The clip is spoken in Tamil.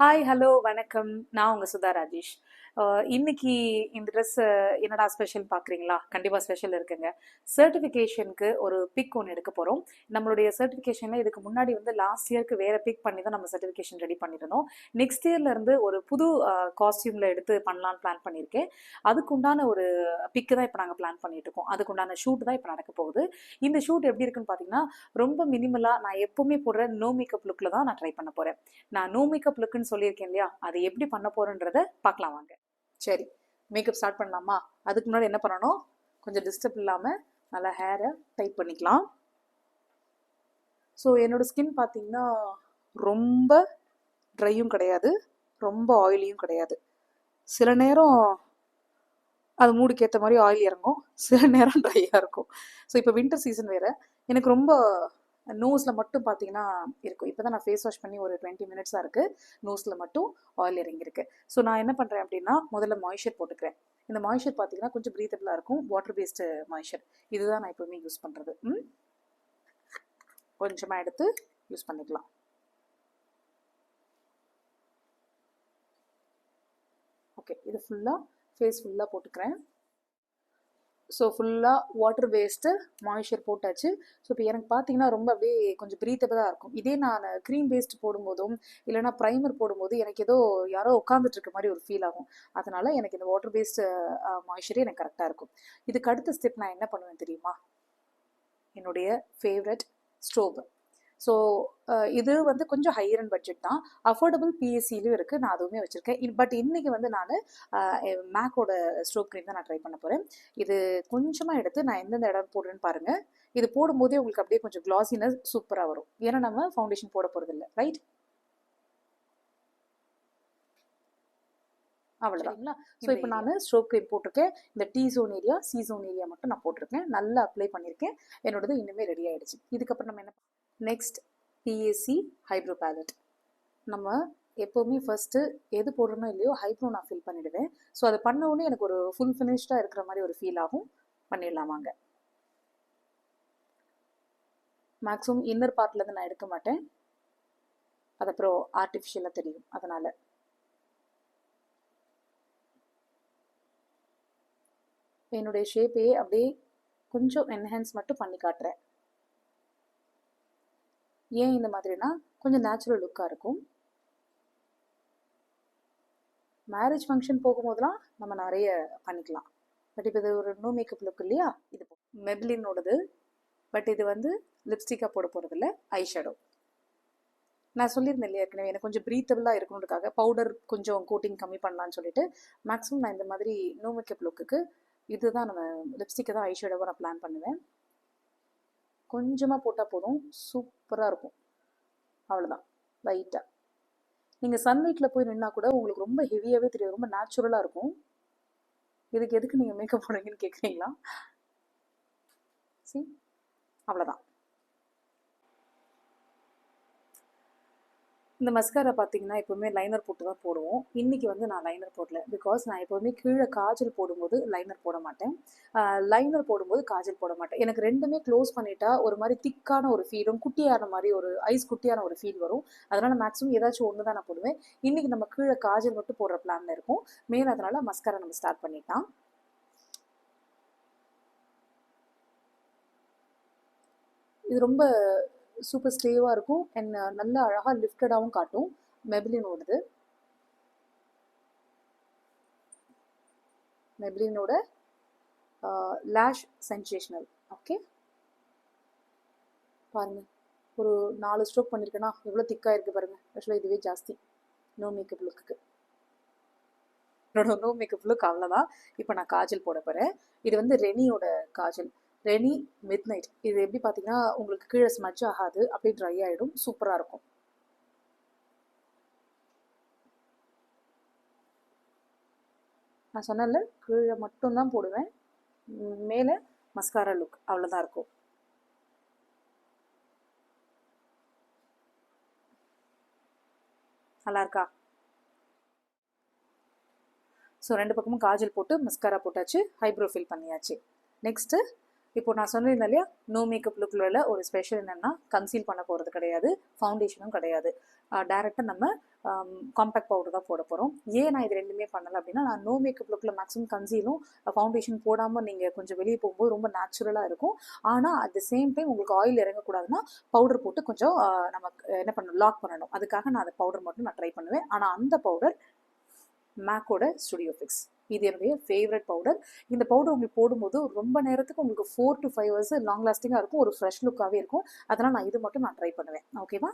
ஹாய் ஹலோ வணக்கம். நான் உங்கள் சுதா ராஜேஷ். இன்னைக்கு இந்த ட்ரெஸ் என்னடா ஸ்பெஷல் பார்க்குறீங்களா கண்டிப்பாக ஸ்பெஷல் இருக்குங்க. சர்டிஃபிகேஷனுக்கு ஒரு பிக் ஒன்று எடுக்க போகிறோம் நம்மளுடைய சர்டிஃபிகேஷனில் இதுக்கு முன்னாடி வந்து லாஸ்ட் இயர்க்கு வேறு பிக் பண்ணி தான் நம்ம சர்டிஃபிகேஷன் ரெடி பண்ணியிருந்தோம் நெக்ஸ்ட் இயர்லேருந்து ஒரு புது காஸ்டியூமில் எடுத்து பண்ணலான்னு பிளான் பண்ணியிருக்கேன் அதுக்குண்டான ஒரு பிக்கு தான் இப்போ நாங்கள் பிளான் பண்ணிட்டு இருக்கோம். அதுக்குண்டான ஷூட் தான் இப்போ நடக்க போகுது. இந்த ஷூட் எப்படி இருக்குன்னு பார்த்தீங்கன்னா ரொம்ப மினிமலாக நான் எப்போவுமே போடுற நோ மேக்கப் லுக்கில் தான் நான் ட்ரை பண்ண போகிறேன் நான் நோ மேக்கப் லுக்குன்னு சொல்லியிருக்கேன் இல்லையா? அதை எப்படி பண்ண போகிறேன்றத பார்க்கலாம் வாங்க. சரி மேக்கப் ஸ்டார்ட் பண்ணலாமா? அதுக்கு முன்னாடி என்ன பண்ணணும்? கொஞ்சம் டிஸ்டர்ப் இல்லாமல் நல்லா ஹேரை டைட் பண்ணிக்கலாம். ஸோ என்னோடய ஸ்கின் பார்த்தீங்கன்னா ரொம்ப ட்ரையும் கிடையாது ரொம்ப ஆயிலியும் கிடையாது. சில நேரம் அது மூடுக்கு ஏற்ற மாதிரி ஆயில் இறங்கும் சில நேரம் ட்ரையாக இருக்கும். ஸோ இப்போ வின்டர் சீசன் வேறு. எனக்கு ரொம்ப நோஸில் மட்டும் பார்த்தீங்கன்னா இருக்கும் இப்போ தான் நான் ஃபேஸ் வாஷ் பண்ணி ஒரு டுவெண்ட்டி மினிட்ஸாக இருக்குது நோஸில் மட்டும் ஆயில் இறங்கியிருக்கு ஸோ நான் என்ன பண்ணுறேன் அப்படின்னா முதல்ல மாய்ஸ்சர் போட்டுக்கிறேன். இந்த மாய்ஸ்சர் பார்த்தீங்கன்னா கொஞ்சம் ப்ரீத்தபிளாக இருக்கும். வாட்டர் பேஸ்டு மாய்ஸ்சர் இதுதான் நான் எப்போவுமே யூஸ் பண்ணுறது கொஞ்சமாக எடுத்து யூஸ் பண்ணிக்கலாம். ஓகே இது ஃபுல்லாக ஃபேஸ் ஃபுல்லாக போட்டுக்கிறேன். ஸோ ஃபுல்லாக வாட்டர் வேஸ்ட்டு மாய்ஸ்சர் போட்டாச்சு. ஸோ இப்போ எனக்கு பார்த்தீங்கன்னா ரொம்ப அப்படியே கொஞ்சம் ப்ரீத்தபிளாக இருக்கும். இதே நான் க்ரீம் பேஸ்ட் போடும்போதும் இல்லைனா ப்ரைமர் போடும்போது எனக்கு ஏதோ யாரோ உட்காந்துட்டு இருக்க மாதிரி ஒரு ஃபீல் ஆகும். அதனால் எனக்கு இந்த வாட்டர் பேஸ்டு மாய்ஸ்சரே எனக்கு கரெக்டாக இருக்கும். இதுக்கு அடுத்த ஸ்டெப் நான் என்ன பண்ணுவேன் தெரியுமா? என்னுடைய ஃபேவரட் ஸ்டோவ் ஸோ இது வந்து கொஞ்சம் ஹையர் அண்ட் பட்ஜெட் தான். அஃபோர்டபுள் பிஎஸ்சிலையும் இருக்குது நான் அதுவுமே வச்சுருக்கேன். பட் இன்றைக்கி வந்து நான் மேக்கோட ஸ்டோவ் க்ரீம் தான் நான் ட்ரை பண்ண போகிறேன் இது கொஞ்சமாக எடுத்து நான் எந்தெந்த இடம் போடுறேன்னு பாருங்கள் இது போடும்போதே உங்களுக்கு அப்படியே கொஞ்சம் க்ளாஸினஸ் சூப்பராக வரும். ஏன்னா நம்ம ஃபவுண்டேஷன் போட போகிறதில்ல ரைட் அவ்வளோதாங்களா ஸோ இப்போ நான் ஸ்ட்ரோக் க்ரீம் போட்டிருக்கேன். இந்த T zone area C zone area மட்டும் நான் போட்டிருக்கேன். நல்லா அப்ளை பண்ணியிருக்கேன். என்னோடது இன்னுமே ரெடி ஆகிடுச்சு இதுக்கப்புறம் நம்ம என்ன நெக்ஸ்ட் பிஏசி ஹைப்ரோ பேலட் நம்ம எப்போவுமே ஃபஸ்ட்டு எது போடுறனோ இல்லையோ ஹைப்ரோ நான் ஃபில் பண்ணிவிடுவேன் ஸோ அதை பண்ண உடனே எனக்கு ஒரு ஃபுல் ஃபினிஷ்டாக இருக்கிற மாதிரி ஒரு ஃபீல் ஆகும் பண்ணிடலாமாங்க மேக்ஸிமம் இன்னர் பார்ட்லேருந்து நான் எடுக்க மாட்டேன். அது அப்புறம் ஆர்டிஃபிஷியலாக தெரியும் அதனால். என்னுடைய ஷேப்பையே அப்படியே கொஞ்சம் என்ஹான்ஸ் மட்டும் பண்ணி காட்டுறேன். ஏன் இந்த மாதிரினா கொஞ்சம் நேச்சுரல் லுக்காக இருக்கும். மேரேஜ் ஃபங்க்ஷன் போகும்போதெல்லாம் நம்ம நிறைய பண்ணிக்கலாம். பட் இப்போ இது ஒரு நோ மேக்கப் லுக் இல்லையா? இது மெப்ளினோடது பட் இது வந்து லிப்ஸ்டிக்காக போட போகிறதில்ல ஐ ஷேடோ நான் சொல்லியிருந்தேன் இல்லையா? ஏற்கனவே எனக்கு கொஞ்சம் ப்ரீத்தபிளாக இருக்கணுன்றதுக்காக பவுடர் கொஞ்சம் கோட்டிங் கம்மி பண்ணலான்னு சொல்லிட்டு. மேக்ஸிமம் நான் இந்த மாதிரி நோ மேக்கப் லுக்குக்கு இதுதான் நம்ம லிப்ஸ்டிக்கை தான் ஐ ஷேடோவாக நான் பிளான் பண்ணுவேன். கொஞ்சமாக போட்டால் போதும். சூப்பராக இருக்கும். அவ்வளோதான் லைட்டாக நீங்கள் சன்லைட்டில் போய் நின்னா கூட உங்களுக்கு ரொம்ப ஹெவியாகவே தெரியும் ரொம்ப நேச்சுரலாக இருக்கும். இதுக்கு எதுக்கு நீங்கள் மேக்கப் போடுறீங்கன்னு கேட்குறீங்களா சி அவ்வளோதான் இந்த மஸ்காரா பார்த்தீங்கன்னா எப்போவுமே லைனர் போட்டு தான் போடுவோம். இன்றைக்கி வந்து நான் லைனர் போடல. பிகாஸ் நான் எப்போவுமே கீழே காஜல் போடும்போது லைனர் போட மாட்டேன். லைனர் போடும்போது காஜல் போட மாட்டேன். எனக்கு ரெண்டுமே க்ளோஸ் பண்ணிட்டா ஒரு மாதிரி திக்கான ஒரு ஃபீலும் குட்டியான மாதிரி ஒரு ஐஸ் குட்டியான ஒரு ஃபீல் வரும். அதனால் மேக்ஸிமம் ஏதாச்சும் ஒன்று தான் நான் போடுவேன். இன்றைக்கி நம்ம கீழே காஜல் மட்டும் போடுற பிளானில் இருக்கும். மேலே அதனால் மஸ்காரா நம்ம ஸ்டார்ட் பண்ணிட்டான் இது ரொம்ப சூப்பர் ஸ்டேவாக இருக்கும். அண்ட் நல்லா அழகாக லிஃப்டடாகவும் காட்டும். மெபிலினோடது மெபிலினோட லேஷ் சென்சேஷனல் ஓகே பாருங்க. ஒரு நாலு ஸ்ட்ரோக் பண்ணியிருக்கேன்னா எவ்வளோ திக்காக இருக்குது பாருங்கள் ஆக்சுவலாக இதுவே ஜாஸ்தி. நோ மேக்கப் லுக்கு என்னோட நோ மேக்கப் லுக் அவ்வளோதான் இப்போ நான் காஜல் போட போகிறேன் இது வந்து ரெனியோட காஜல். ரெனி மிட் நைட் இது எப்படி பார்த்தீங்கன்னா உங்களுக்கு கீழே ஸ்மட்ச் ஆகாது அப்படியே ட்ரை ஆகிடும் சூப்பராக இருக்கும். நான் சொன்னல கீழே மட்டும்தான் போடுவேன். மேலே மஸ்காரா லுக் அவ்வளோதான் இருக்கும். நல்லா இருக்கா? ஸோ ரெண்டு பக்கமும் காஜல் போட்டு மஸ்காரா போட்டாச்சு ஹைப்ரோ ஃபில் பண்ணியாச்சு. நெக்ஸ்ட்டு இப்போ நான் சொன்னேன் இல்லையா? நோ மேக்கப் லுக்கில் ஒரு ஸ்பெஷல் என்னென்னா கன்சீல் பண்ண போகிறது கிடையாது ஃபவுண்டேஷனும் கிடையாது. டேரெக்டாக நம்ம காம்பேக்ட் பவுடர் தான் போட போகிறோம் ஏன் நான் இது ரெண்டுமே பண்ணலை அப்படின்னா நான் நோ மேக்கப் லுக்கில் மேக்ஸிமம் கன்சீலும் ஃபவுண்டேஷன் போடாமல் நீங்கள் கொஞ்சம் வெளியே போகும்போது ரொம்ப நேச்சுரலாக இருக்கும். ஆனால் அட் த சேம் டைம் உங்களுக்கு ஆயில் இறங்கக்கூடாதுன்னா பவுடர் போட்டு கொஞ்சம் நம்ம என்ன பண்ணணும் லாக் பண்ணணும். அதுக்காக நான் அந்த பவுடர் மட்டும் நான் ட்ரை பண்ணுவேன். ஆனால் அந்த பவுடர் மேக்கோட ஸ்டுடியோ ஃபிக்ஸ் இது என்னுடைய ஃபேவரட் பவுடர் இந்த பவுடர் உங்களுக்கு போடும்போது ரொம்ப நேரத்துக்கு உங்களுக்கு four to five hours long லாஸ்டிங்காக இருக்கும். ஒரு ஃப்ரெஷ் லுக்காகவே இருக்கும். அதனால் நான் இது மட்டும் நான் ட்ரை பண்ணுவேன். ஓகேவா